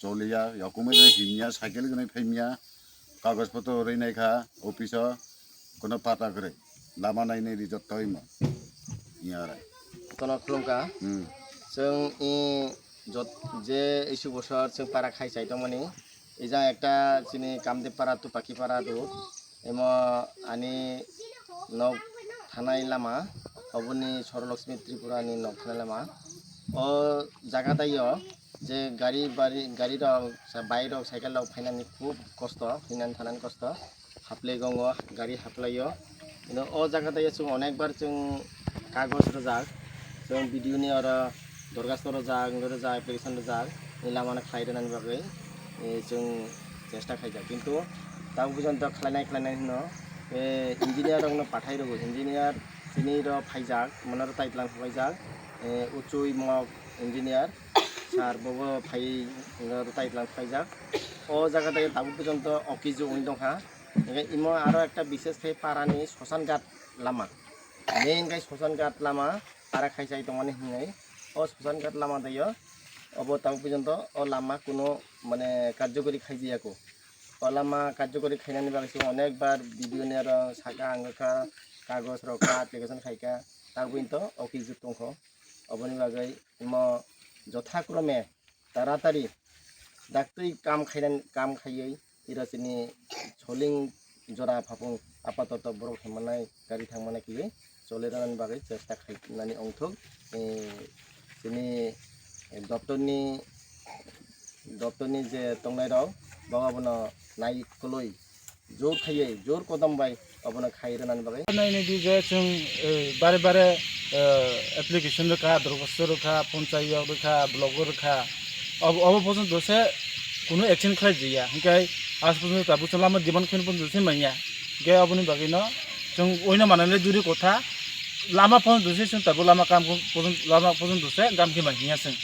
চলিয়া অকুমে হিমিয়া সাইকেল গনে ফেমিয়া কাগজপত্র ওরাই নাইখা অফিস কোনো পাতা করে লামা নাইনি রিজত হইম ইয়ারাই তনক লঙ্কা जों जे इशु बसार जों बारा खायसाय दंमोन એજા એકટા ચીની કામદેવપારા તું પાકીપારા તું એમાં આની નવ થાના ઇલામાં অবনী সরলক্ষ্মী ত্রিপুরানী নখনেলামা ও জায়গা দায়ও যে গাড়ি বাড়ি গাড়ি রং বাইক রং সাইকেল রং ফাইনানি খুব কষ্ট ফাইনান থানান কষ্ট। হাফলে গঙ্গ গাড়ি হাফলাইও কিন্তু ও জায়গা দায়ও চুং অনেকবার চুং কাগজ রোজাক চুং বিডিওনি আর দরখাস্ত রোজাক রোজা এপ্লিকেশন রোজাক নিলামানে খাইরে নানি বাকি ए, जों চেষ্টা খাইজা কিন্তু তাও পর্যন্ত খালাইনাই খালাইনাই হন बे ইঞ্জিনিয়ার রংনো পাঠাই রব ইঞ্জিনিয়ার চিনি র ফাইজাক মনার তাইতলাং ফাইজাক উচুই মক ইঞ্জিনিয়ার সার বব ফাই র তাইতলাং ফাইজাক ও জায়গাতে তাও পর্যন্ত অকিজু উনি দংহা ইমো আরো একটা বিশেষ খাই পারানি শ্মশান ঘাট লামা মেইন গাই শ্মশান ঘাট লামা পারা খাইছাই দমানি হিঙাই ও শ্মশান ঘাট লামা দাইয় অব তাম পর্যন্ত অলামা কোনো মানে কার্যকরী খাই যায় আকো। অলামা কার্যকরী খাই নানি পাইছো অনেকবার বিভিন্ন সাকা আঙ্গা কাগজ রকা আপ্লিকেশন খাইকা তা পর্যন্ত অফিসযুক্তঙ্ক অবনী বাগাই ম যথাক্রমে তাড়াতাড়ি ডাক্তারি কাম খাই কাম খাইয়ে এরা ছলিং জরা ফাপু আপাতত বড় থাকমানায় গাড়ি থাকমানায় কি চলে রানি বাগাই চেষ্টা খাই নানি অংথক চিনি दप्तरनि दप्तरनि जे तंनाय राव बाबाबनो नायखलै जोर खायै जोर कदम बाय अबनो खायरोनानि बागै नायनो दि जे जों ओ, बारे बारे एप्लिकेशन रोखा दरखास्त रोखा पन्चायत रोखा ब्लक रोखा अब अब পর্যন্ত সে কোনো একশন খাই দিয়া হিংকাই আজ পর্যন্ত তাবো চলা আমার জীবন খিন পর্যন্ত সে মাইয়া গে আপনি বাকি ন जों ওইনা মানে দুরি কথা লামা পর্যন্ত সে जों लामा পর্যন্ত লামা পর্যন্ত সে গাম কি মাইয়া जों